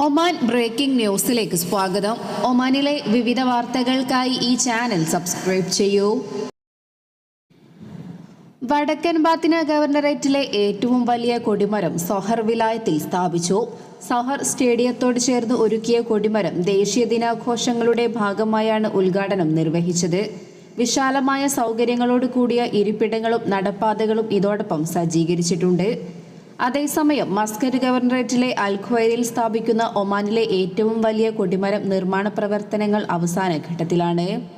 Oman breaking ന്യൂസിലേക്ക് സ്വാഗതം. ഒമാനിലെ വിവിധ വാർത്തകൾക്കായി ഈ ചാനൽ സബ്സ്ക്രൈബ് ചെയ്യൂ. വടക്കൻ ബാത്തിന ഗവർണറേറ്റിലെ ഏറ്റവും വലിയ കൊടിമരം സൊഹർ വിലായത്തിൽ സ്ഥാപിച്ചു. സഹർ സ്റ്റേഡിയത്തോട് ചേർന്ന് ഒരുക്കിയ കൊടിമരം ദേശീയ ദിനാഘോഷങ്ങളുടെ ഭാഗമായാണ് ഉദ്ഘാടനം നിർവഹിച്ചത്. വിശാലമായ സൗകര്യങ്ങളോട് കൂടിയ ഇരിപ്പിടങ്ങളും നടപ്പാതകളും ഇതോടൊപ്പം സജ്ജീകരിച്ചിട്ടുണ്ട്. അതേസമയം മസ്കറ്റ് ഗവർണറേറ്റിലെ അൽഖ്വയറിൽ സ്ഥാപിക്കുന്ന ഒമാനിലെ ഏറ്റവും വലിയ കൊടിമരം നിർമ്മാണ പ്രവർത്തനങ്ങൾ അവസാന ഘട്ടത്തിലാണ്.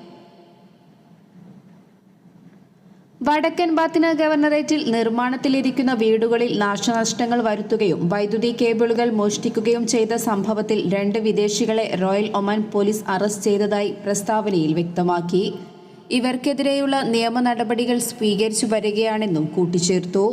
വടക്കൻ ബാത്തിന ഗവർണറേറ്റിൽ നിർമ്മാണത്തിലിരിക്കുന്ന വീടുകളിൽ നാശനഷ്ടങ്ങൾ വരുത്തുകയും വൈദ്യുതി കേബിളുകൾ മോഷ്ടിക്കുകയും ചെയ്ത സംഭവത്തിൽ രണ്ട് വിദേശികളെ റോയൽ ഒമാൻ പോലീസ് അറസ്റ്റ് ചെയ്തതായി പ്രസ്താവനയിൽ വ്യക്തമാക്കി. ഇവർക്കെതിരെയുള്ള നിയമ നടപടികൾ സ്വീകരിച്ചു വരികയാണെന്നും കൂട്ടിച്ചേർത്തു.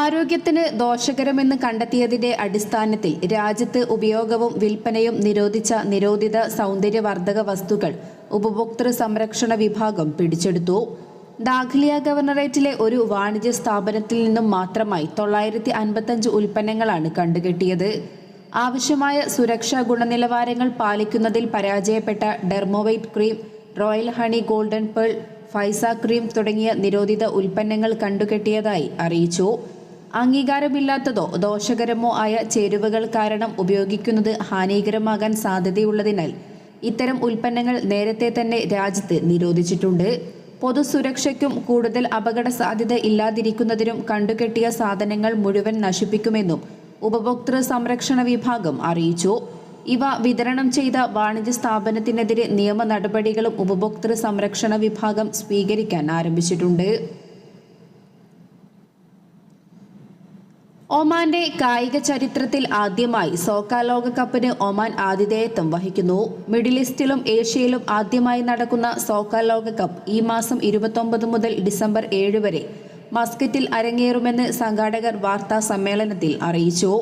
ആരോഗ്യത്തിന് ദോഷകരമെന്ന് കണ്ടെത്തിയതിന്റെ അടിസ്ഥാനത്തിൽ രാജ്യത്ത് ഉപയോഗവും വിൽപ്പനയും നിരോധിച്ച നിരോധിത സൗന്ദര്യവർദ്ധക വസ്തുക്കൾ ഉപഭോക്തൃ സംരക്ഷണ വിഭാഗം പിടിച്ചെടുത്തു. ദാഖലിയ ഗവർണറേറ്റിലെ ഒരു വാണിജ്യ സ്ഥാപനത്തിൽ നിന്നും മാത്രമായി തൊള്ളായിരത്തി അൻപത്തഞ്ച് ഉൽപ്പന്നങ്ങളാണ് കണ്ടുകെട്ടിയത്. ആവശ്യമായ സുരക്ഷാ ഗുണനിലവാരങ്ങൾ പാലിക്കുന്നതിൽ പരാജയപ്പെട്ട Dermovate cream Royal Honey Golden Pearl Faiza cream തുടങ്ങിയ നിരോധിത ഉൽപ്പന്നങ്ങൾ കണ്ടുകെട്ടിയതായി അറിയിച്ചു. അംഗീകാരമില്ലാത്തതോ ദോഷകരമോ ആയ ചേരുവകൾ കാരണം ഉപയോഗിക്കുന്നത് ഹാനികരമാകാൻ സാധ്യതയുള്ളതിനാൽ ഇത്തരം ഉൽപ്പന്നങ്ങൾ നേരത്തെ തന്നെ രാജ്യത്ത് നിരോധിച്ചിട്ടുണ്ട്. പൊതുസുരക്ഷയ്ക്കും കൂടുതൽ അപകട സാധ്യത ഇല്ലാതിരിക്കുന്നതിനും കണ്ടുകെട്ടിയ സാധനങ്ങൾ മുഴുവൻ നശിപ്പിക്കുമെന്നും ഉപഭോക്തൃ സംരക്ഷണ വിഭാഗം അറിയിച്ചു. ഇവ വിതരണം ചെയ്ത വാണിജ്യ സ്ഥാപനത്തിനെതിരെ നിയമ നടപടികളും ഉപഭോക്തൃ സംരക്ഷണ വിഭാഗം സ്വീകരിക്കാൻ ആരംഭിച്ചിട്ടുണ്ട്. ഒമാന്റെ കായിക ചരിത്രത്തിൽ ആദ്യമായി സോക്ക ലോകകപ്പിന് ഒമാൻ ആതിഥേയത്വം വഹിക്കുന്നു. മിഡിൽ ഈസ്റ്റിലും ഏഷ്യയിലും ആദ്യമായി നടക്കുന്ന സോക്ക ലോകകപ്പ് ഈ മാസം ഇരുപത്തൊമ്പത് മുതൽ ഡിസംബർ ഏഴ് വരെ മസ്കറ്റിൽ അരങ്ങേറുമെന്ന് സംഘാടകർ വാർത്താ സമ്മേളനത്തിൽ അറിയിച്ചു.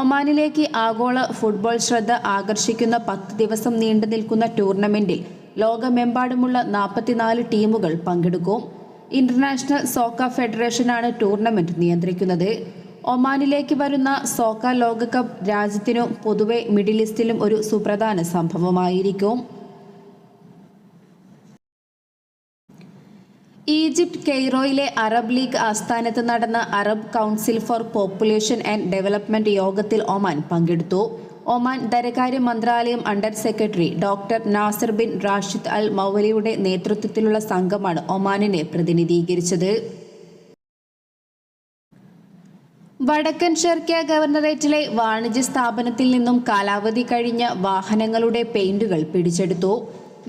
ഒമാനിലേക്ക് ആഗോള ഫുട്ബോൾ ശ്രദ്ധ ആകർഷിക്കുന്ന പത്ത് ദിവസം നീണ്ടു നിൽക്കുന്ന ടൂർണമെന്റിൽ ലോകമെമ്പാടുമുള്ള നാൽപ്പത്തിനാല് ടീമുകൾ പങ്കെടുക്കും. ഇന്റർനാഷണൽ സോക്ക ഫെഡറേഷനാണ് ടൂർണമെന്റ് നിയന്ത്രിക്കുന്നത്. ഒമാനിലേക്ക് വരുന്ന സോക്ക ലോകകപ്പ് രാജ്യത്തിനും പൊതുവെ മിഡിൽ ഈസ്റ്റിലും ഒരു സുപ്രധാന സംഭവമായിരിക്കും. ഈജിപ്ത് കെയ്റോയിലെ അറബ് ലീഗ് ആസ്ഥാനത്ത് നടന്ന Arab Council for Population and Development യോഗത്തിൽ ഒമാൻ പങ്കെടുത്തു. ഒമാൻ ധനകാര്യ മന്ത്രാലയം under secretary doctor Nasser bin Rashid Al മൗലിയുടെ നേതൃത്വത്തിലുള്ള സംഘമാണ് ഒമാനിനെ പ്രതിനിധീകരിച്ചത്. വടക്കൻ ഷെർക്ക ഗവർണറേറ്റിലെ വാണിജ്യ സ്ഥാപനത്തിൽ നിന്നും കാലാവധി കഴിഞ്ഞ വാഹനങ്ങളുടെ പെയിന്റുകൾ പിടിച്ചെടുത്തു.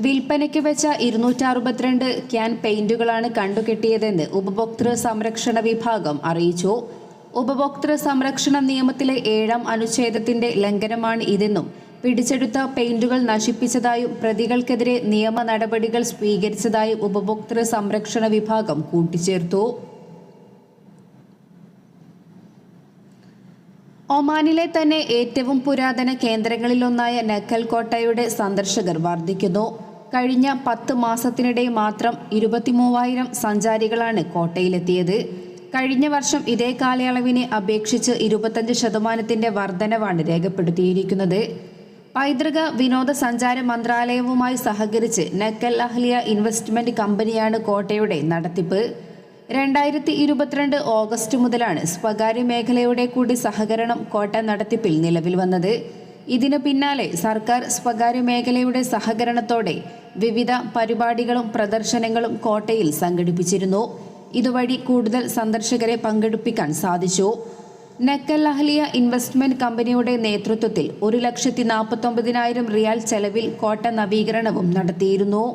വിൽപ്പനയ്ക്ക് വെച്ച ഇരുന്നൂറ്റി അറുപത്തിരണ്ട് ക്യാൻ പെയിന്റുകളാണ് കണ്ടുകെട്ടിയതെന്ന് ഉപഭോക്തൃ സംരക്ഷണ വിഭാഗം അറിയിച്ചു. ഉപഭോക്തൃ സംരക്ഷണ നിയമത്തിലെ ഏഴാം അനുച്ഛേദത്തിന്റെ ലംഘനമാണ് ഇതെന്നും പിടിച്ചെടുത്ത പെയിന്റുകൾ നശിപ്പിച്ചതായും പ്രതികൾക്കെതിരെ നിയമ നടപടികൾ സ്വീകരിച്ചതായും ഉപഭോക്തൃ സംരക്ഷണ വിഭാഗം കൂട്ടിച്ചേർത്തു. ഒമാനിലെ തന്നെ ഏറ്റവും പുരാതന കേന്ദ്രങ്ങളിലൊന്നായ നക്കൽ കോട്ടയുടെ സന്ദർശകർ വർദ്ധിക്കുന്നു കഴിഞ്ഞ പത്ത് മാസത്തിനിടെ മാത്രം ഇരുപത്തിമൂവായിരം സഞ്ചാരികളാണ് കോട്ടയിലെത്തിയത്. കഴിഞ്ഞ വർഷം ഇതേ കാലയളവിനെ അപേക്ഷിച്ച് ഇരുപത്തഞ്ച് ശതമാനത്തിന്റെ വർധനവാണ് രേഖപ്പെടുത്തിയിരിക്കുന്നത്. പൈതൃക വിനോദസഞ്ചാര മന്ത്രാലയവുമായി സഹകരിച്ച് നക്കൽ അഹ്ലിയ ഇൻവെസ്റ്റ്മെന്റ് കമ്പനിയാണ് കോട്ടയുടെ നടത്തിപ്പ്. രണ്ടായിരത്തി ഇരുപത്തിരണ്ട് ഓഗസ്റ്റ് മുതലാണ് സ്വകാര്യ മേഖലയുടെ കൂടി സഹകരണം കോട്ട നടത്തിപ്പിൽ നിലവിൽ വന്നത്. ഇതിനു പിന്നാലെ സർക്കാർ സ്വകാര്യ മേഖലയുടെ സഹകരണത്തോടെ വിവിധ പരിപാടികളും പ്രദർശനങ്ങളും കോട്ടയിൽ സംഘടിപ്പിച്ചിരുന്നു. ഇതുവഴി കൂടുതൽ സന്ദർശകരെ പങ്കെടുപ്പിക്കാൻ സാധിച്ചു. നക്കൽ അഹ്ലിയ ഇൻവെസ്റ്റ്മെന്റ് കമ്പനിയുടെ നേതൃത്വത്തിൽ ഒരു ലക്ഷത്തി നാൽപ്പത്തൊമ്പതിനായിരം റിയാൽ ചെലവിൽ കോട്ട നവീകരണവും നടത്തിയിരുന്നു.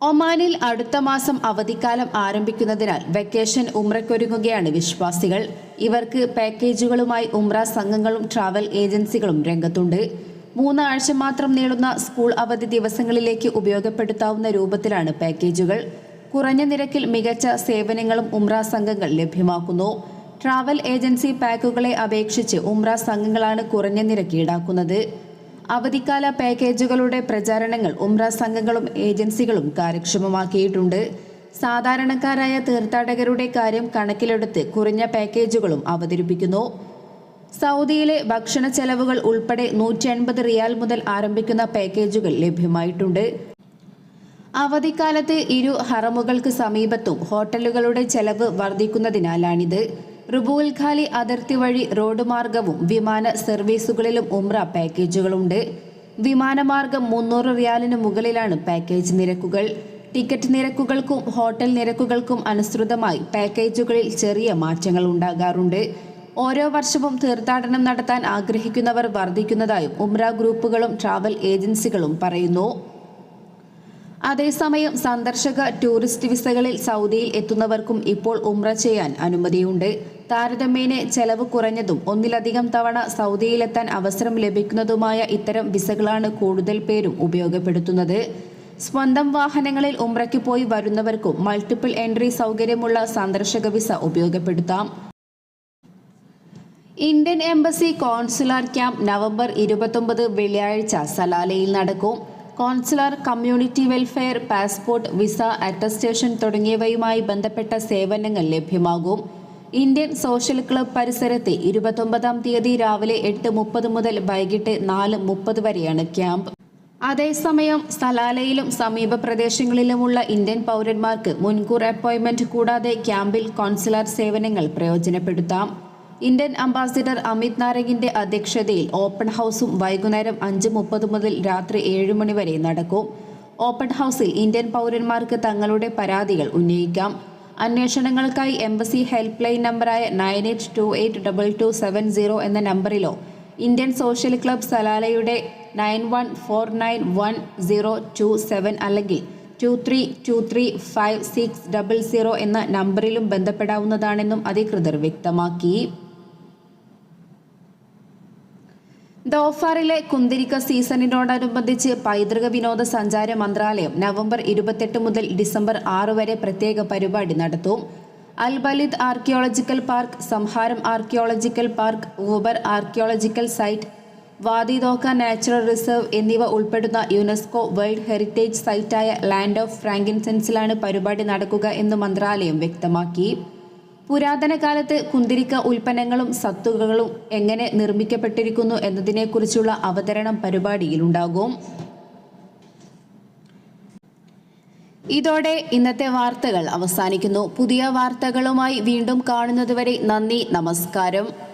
ഒമാനിൽ അടുത്ത മാസം അവധിക്കാലം ആരംഭിക്കുന്നതിനാൽ വെക്കേഷൻ ഉമ്രയ്ക്കൊരുങ്ങുകയാണ് വിശ്വാസികൾ. ഇവർക്ക് പാക്കേജുകളുമായി ഉമ്ര സംഘങ്ങളും ട്രാവൽ ഏജൻസികളും രംഗത്തുണ്ട്. മൂന്നാഴ്ച മാത്രം നീളുന്ന സ്കൂൾ അവധി ദിവസങ്ങളിലേക്ക് ഉപയോഗപ്പെടുത്താവുന്ന രൂപത്തിലാണ് പാക്കേജുകൾ. കുറഞ്ഞ നിരക്കിൽ മികച്ച സേവനങ്ങളും ഉമ്ര സംഘങ്ങൾ ലഭ്യമാക്കുന്നു. ട്രാവൽ ഏജൻസി പാക്കുകളെ അപേക്ഷിച്ച് ഉമ്ര സംഘങ്ങളാണ് കുറഞ്ഞ നിരക്ക് ഈടാക്കുന്നത്. അവധിക്കാല പാക്കേജുകളുടെ പ്രചാരണങ്ങൾ ഉംറ സംഘങ്ങളും ഏജൻസികളും കാര്യക്ഷമമാക്കിയിട്ടുണ്ട്. സാധാരണക്കാരായ തീർത്ഥാടകരുടെ കാര്യം കണക്കിലെടുത്ത് കുറഞ്ഞ പാക്കേജുകളും അവതരിപ്പിക്കുന്നു. സൗദിയിലെ ഭക്ഷണ ചെലവുകൾ ഉൾപ്പെടെ നൂറ്റി അൻപത് റിയാൽ മുതൽ ആരംഭിക്കുന്ന പാക്കേജുകൾ ലഭ്യമായിട്ടുണ്ട്. അവധിക്കാലത്ത് ഇരു ഹറമുകൾക്ക് സമീപത്തും ഹോട്ടലുകളുടെ ചെലവ് വർദ്ധിക്കുന്നതിനാലാണിത്. റുബുൽ ഖാലി അതിർത്തി വഴി റോഡ് മാർഗവും വിമാന സർവീസുകളിലും ഉംറ പാക്കേജുകളുണ്ട്. വിമാനമാർഗം മുന്നൂറ് റിയാലിന് മുകളിലാണ് പാക്കേജ് നിരക്കുകൾ. ടിക്കറ്റ് നിരക്കുകൾക്കും ഹോട്ടൽ നിരക്കുകൾക്കും അനുസൃതമായി പാക്കേജുകളിൽ ചെറിയ മാറ്റങ്ങൾ ഉണ്ടാകാറുണ്ട്. ഓരോ വർഷവും തീർത്ഥാടനം നടത്താൻ ആഗ്രഹിക്കുന്നവർ വർദ്ധിക്കുന്നതായും ഉംറ ഗ്രൂപ്പുകളും ട്രാവൽ ഏജൻസികളും പറയുന്നു. അതേസമയം സന്ദർശക ടൂറിസ്റ്റ് വിസകളിൽ സൗദിയിൽ എത്തുന്നവർക്കും ഇപ്പോൾ ഉമ്ര ചെയ്യാൻ അനുമതിയുണ്ട്. താരതമ്യേന ചെലവ് കുറഞ്ഞതും ഒന്നിലധികം തവണ സൗദിയിലെത്താൻ അവസരം ലഭിക്കുന്നതുമായ ഇത്തരം വിസകളാണ് കൂടുതൽ പേരും ഉപയോഗപ്പെടുത്തുന്നത്. സ്വന്തം വാഹനങ്ങളിൽ ഉമ്രയ്ക്ക് പോയി വരുന്നവർക്കും മൾട്ടിപ്പിൾ എൻട്രി സൗകര്യമുള്ള സന്ദർശക വിസ ഉപയോഗപ്പെടുത്താം. Indian embassy consular camp November ഇരുപത്തൊമ്പത് വെള്ളിയാഴ്ച സലാലയിൽ നടക്കും. Consular community welfare passport visa attestation തുടങ്ങിയവയുമായി ബന്ധപ്പെട്ട സേവനങ്ങൾ ലഭ്യമാകും. ഇന്ത്യൻ സോഷ്യൽ ക്ലബ് പരിസരത്ത് ഇരുപത്തൊമ്പതാം തീയതി രാവിലെ എട്ട് മുപ്പത് മുതൽ വൈകിട്ട് നാല് മുപ്പത് വരെയാണ് ക്യാമ്പ്. അതേസമയം സലാലയിലും സമീപ പ്രദേശങ്ങളിലുമുള്ള ഇന്ത്യൻ പൗരന്മാർക്ക് മുൻകൂർ അപ്പോയിൻമെന്റ് കൂടാതെ ക്യാമ്പിൽ കോൺസുലർ സേവനങ്ങൾ പ്രയോജനപ്പെടുത്താം. ഇന്ത്യൻ അംബാസിഡർ അമിത് നാരങ്ങിന്റെ അധ്യക്ഷതയിൽ ഓപ്പൺ ഹൗസും വൈകുന്നേരം അഞ്ച് മുപ്പത് മുതൽ രാത്രി ഏഴ് മണി വരെ നടക്കും. ഓപ്പൺ ഹൗസിൽ ഇന്ത്യൻ പൗരന്മാർക്ക് തങ്ങളുടെ പരാതികൾ ഉന്നയിക്കാം. അന്വേഷണങ്ങൾക്കായി എംബസി ഹെൽപ്പ് ലൈൻ നമ്പറായ nine eight two eight double two seven zero എന്ന നമ്പറിലോ Indian social club സലാലയുടെ nine one four nine one zero two seven അല്ലെങ്കിൽ two three two three five six double zero എന്ന നമ്പറിലും ബന്ധപ്പെടാവുന്നതാണെന്നും അധികൃതർ വ്യക്തമാക്കി. ദോഫാറിലെ കുന്തിരിക്ക സീസണിനോടനുബന്ധിച്ച് പൈതൃക വിനോദസഞ്ചാര മന്ത്രാലയം നവംബർ ഇരുപത്തെട്ട് മുതൽ ഡിസംബർ ആറ് വരെ പ്രത്യേക പരിപാടി നടത്തും. Al Baleed archaeological park Sumhuram archaeological park Ubar archaeological site Wadi Dawkah natural reserve എന്നിവ ഉൾപ്പെടുന്ന യുനെസ്കോ വേൾഡ് ഹെറിറ്റേജ് സൈറ്റായ ലാൻഡ് ഓഫ് ഫ്രാങ്കിൻസെൻസിലാണ് പരിപാടി നടക്കുക എന്ന് മന്ത്രാലയം വ്യക്തമാക്കി. പുരാതന കാലത്ത് കുന്തിരിക്ക ഉൽപ്പന്നങ്ങളും സത്തുകകളും എങ്ങനെ നിർമ്മിക്കപ്പെട്ടിരിക്കുന്നു എന്നതിനെക്കുറിച്ചുള്ള അവതരണം പരിപാടിയിലുണ്ടാകും. ഇതോടെ ഇന്നത്തെ വാർത്തകൾ അവസാനിക്കുന്നു. പുതിയ വാർത്തകളുമായി വീണ്ടും കാണുന്നതുവരെ നന്ദി നമസ്കാരം.